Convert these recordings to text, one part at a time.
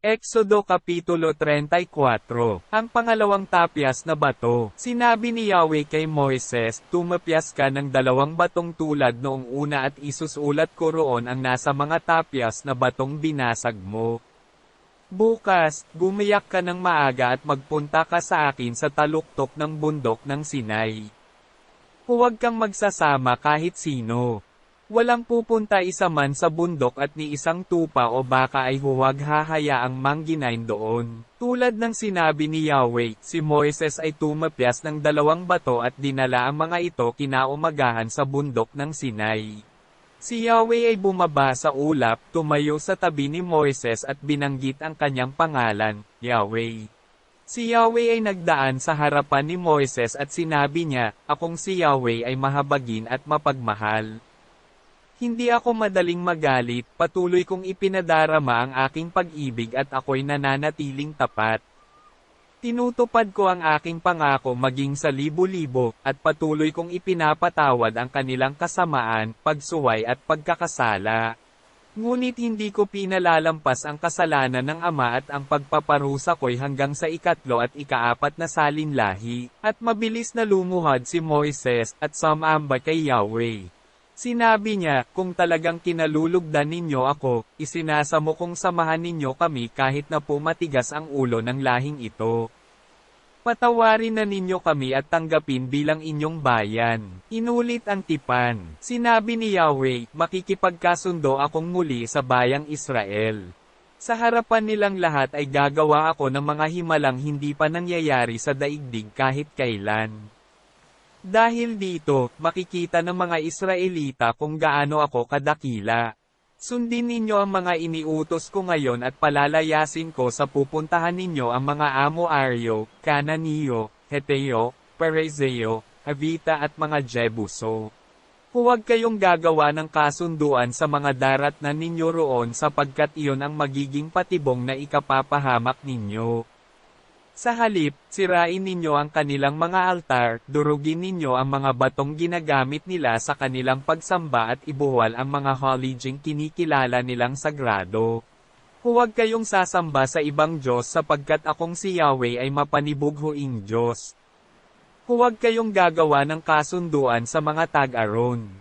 Exodo Kapitulo 34 Ang pangalawang tapyas na bato. Sinabi ni Yahweh kay Moises, Tumapyas ka ng dalawang batong tulad noong una at isusulat ko roon ang nasa mga tapyas na batong binasag mo. Bukas, gumiyak ka ng maaga at magpunta ka sa akin sa taluktok ng bundok ng Sinai. Huwag kang magsasama kahit sino. Walang pupunta isa man sa bundok at ni isang tupa o baka ay huwag hahayaang mangginain doon. Tulad ng sinabi ni Yahweh, si Moises ay tumapyas ng dalawang bato at dinala ang mga ito kinaumagahan sa bundok ng Sinai. Si Yahweh ay bumaba sa ulap, tumayo sa tabi ni Moises at binanggit ang kanyang pangalan, Yahweh. Si Yahweh ay nagdaan sa harapan ni Moises at sinabi niya, Akong si Yahweh ay mahabagin at mapagmahal. Hindi ako madaling magalit, patuloy kong ipinadarama ang aking pag-ibig at ako'y nananatiling tapat. Tinutupad ko ang aking pangako maging sa libo-libo, at patuloy kong ipinapatawad ang kanilang kasamaan, pagsuway at pagkakasala. Ngunit hindi ko pinalalampas ang kasalanan ng ama at ang pagpaparusa ko'y hanggang sa ikatlo at ikaapat na salinlahi, at mabilis na lumuhad si Moises at sumamba kay Yahweh. Sinabi niya, kung talagang kinalulugdan ninyo ako, isinasamo kong samahan ninyo kami kahit na pumatigas ang ulo ng lahing ito. Patawarin na ninyo kami at tanggapin bilang inyong bayan. Inulit ang tipan. Sinabi ni Yahweh, makikipagkasundo akong muli sa bayang Israel. Sa harapan nilang lahat ay gagawa ako ng mga himalang hindi pa nangyayari sa daigdig kahit kailan. Dahil dito, makikita ng mga Israelita kung gaano ako kadakila. Sundin ninyo ang mga iniutos ko ngayon at palalayasin ko sa pupuntahan ninyo ang mga Amo-Aryo, Cananeo, Heteo, Perezeo, Havita at mga Jebuso. Huwag kayong gagawa ng kasunduan sa mga darat na ninyo roon sapagkat iyon ang magiging patibong na ikapapahamak ninyo. Sa halip, sirain ninyo ang kanilang mga altar, durugin ninyo ang mga batong ginagamit nila sa kanilang pagsamba at ibuwal ang mga holijing kinikilala nilang sagrado. Huwag kayong sasamba sa ibang Diyos sapagkat akong si Yahweh ay mapanibughuing Diyos. Huwag kayong gagawa ng kasunduan sa mga tag-aron.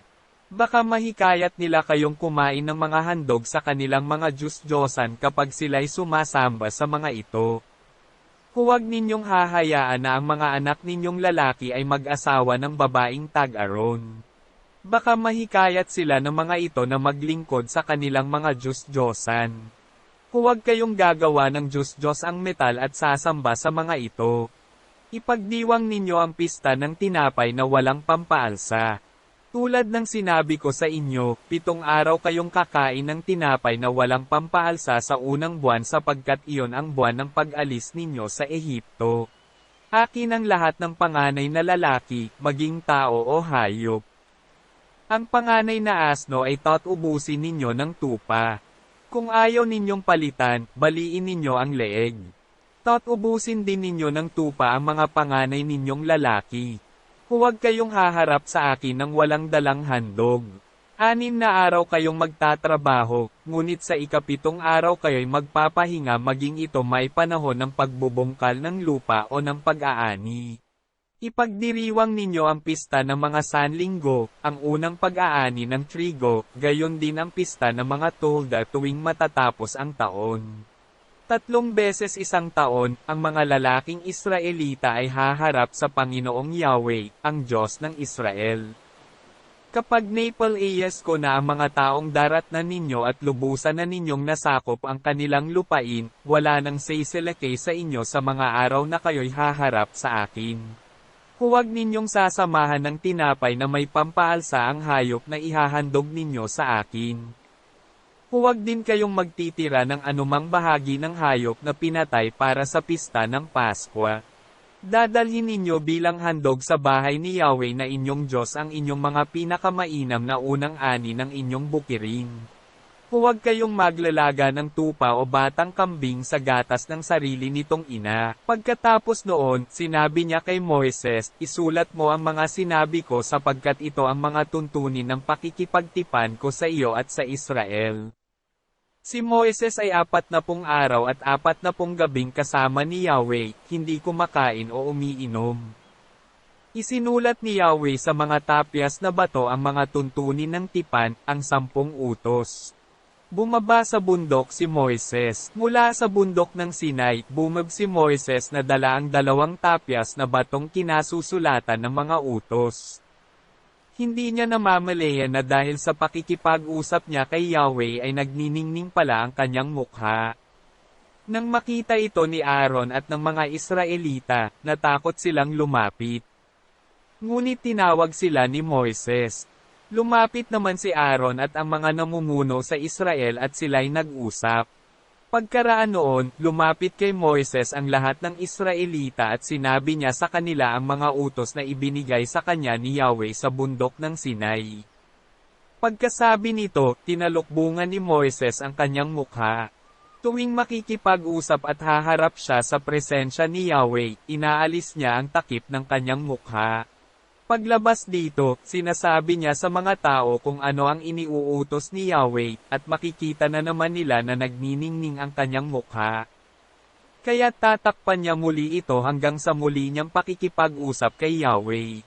Baka mahikayat nila kayong kumain ng mga handog sa kanilang mga Diyos-Diyosan kapag sila'y sumasamba sa mga ito. Huwag ninyong hahayaan na ang mga anak ninyong lalaki ay mag-asawa ng babaeng tag-aron. Baka mahikayat sila ng mga ito na maglingkod sa kanilang mga Diyos-Diyosan. Huwag kayong gagawa ng Diyos-Diyos ang metal at sasamba sa mga ito. Ipagdiwang ninyo ang pista ng tinapay na walang pampaalsa. Tulad ng sinabi ko sa inyo, pitong araw kayong kakain ng tinapay na walang pampaalsa sa unang buwan sapagkat iyon ang buwan ng pag-alis ninyo sa Ehipto. Akin ang lahat ng panganay na lalaki, maging tao o hayop. Ang panganay na asno ay tot ubusin ninyo ng tupa. Kung ayaw ninyong palitan, baliin ninyo ang leeg. Tot ubusin din ninyo ng tupa ang mga panganay ninyong lalaki. Huwag kayong haharap sa akin ng walang dalang handog. Anim na araw kayong magtatrabaho, ngunit sa ikapitong araw kayo'y magpapahinga maging ito may panahon ng pagbubungkal ng lupa o ng pag-aani. Ipagdiriwang ninyo ang pista ng mga sanlinggo, ang unang pag-aani ng trigo, gayon din ang pista ng mga tolda tuwing matatapos ang taon. Tatlong beses isang taon, ang mga lalaking Israelita ay haharap sa Panginoong Yahweh, ang Diyos ng Israel. Kapag napal-ayas ko na ang mga taong darat na ninyo at lubusan na ninyong nasakop ang kanilang lupain, wala nang seiselake sa inyo sa mga araw na kayo'y haharap sa akin. Huwag ninyong sasamahan ng tinapay na may pampaalsa ang hayop na ihahandog ninyo sa akin. Huwag din kayong magtitira ng anumang bahagi ng hayop na pinatay para sa pista ng Paskwa. Dadalhin ninyo bilang handog sa bahay ni Yahweh na inyong Diyos ang inyong mga pinakamainam na unang ani ng inyong bukirin. Huwag kayong maglalaga ng tupa o batang kambing sa gatas ng sarili nitong ina. Pagkatapos noon, sinabi niya kay Moises, isulat mo ang mga sinabi ko sapagkat ito ang mga tuntunin ng pakikipagtipan ko sa iyo at sa Israel. Si Moises ay apat na pung araw at apat na pung gabing kasama ni Yahweh, hindi kumakain o umiinom. Isinulat ni Yahweh sa mga tapyas na bato ang mga tuntunin ng tipan, ang sampung utos. Bumaba sa bundok si Moises. Mula sa bundok ng Sinai, bumab si Moises na dala ang dalawang tapyas na batong kinasusulatan ng mga utos. Hindi niya namamalayan na dahil sa pakikipag-usap niya kay Yahweh ay nagniningning pala ang kanyang mukha. Nang makita ito ni Aaron at ng mga Israelita, natakot silang lumapit. Ngunit tinawag sila ni Moises. Lumapit naman si Aaron at ang mga namumuno sa Israel at sila'y nag-usap. Pagkaraan noon, lumapit kay Moises ang lahat ng Israelita at sinabi niya sa kanila ang mga utos na ibinigay sa kanya ni Yahweh sa bundok ng Sinai. Pagkasabi nito, tinalukbungan ni Moises ang kanyang mukha. Tuwing makikipag-usap at haharap siya sa presensya ni Yahweh, inaalis niya ang takip ng kanyang mukha. Paglabas dito, sinasabi niya sa mga tao kung ano ang iniuutos ni Yahweh, at makikita na naman nila na nagniningning ang kanyang mukha. Kaya tatakpan niya muli ito hanggang sa muli niyang pakikipag-usap kay Yahweh.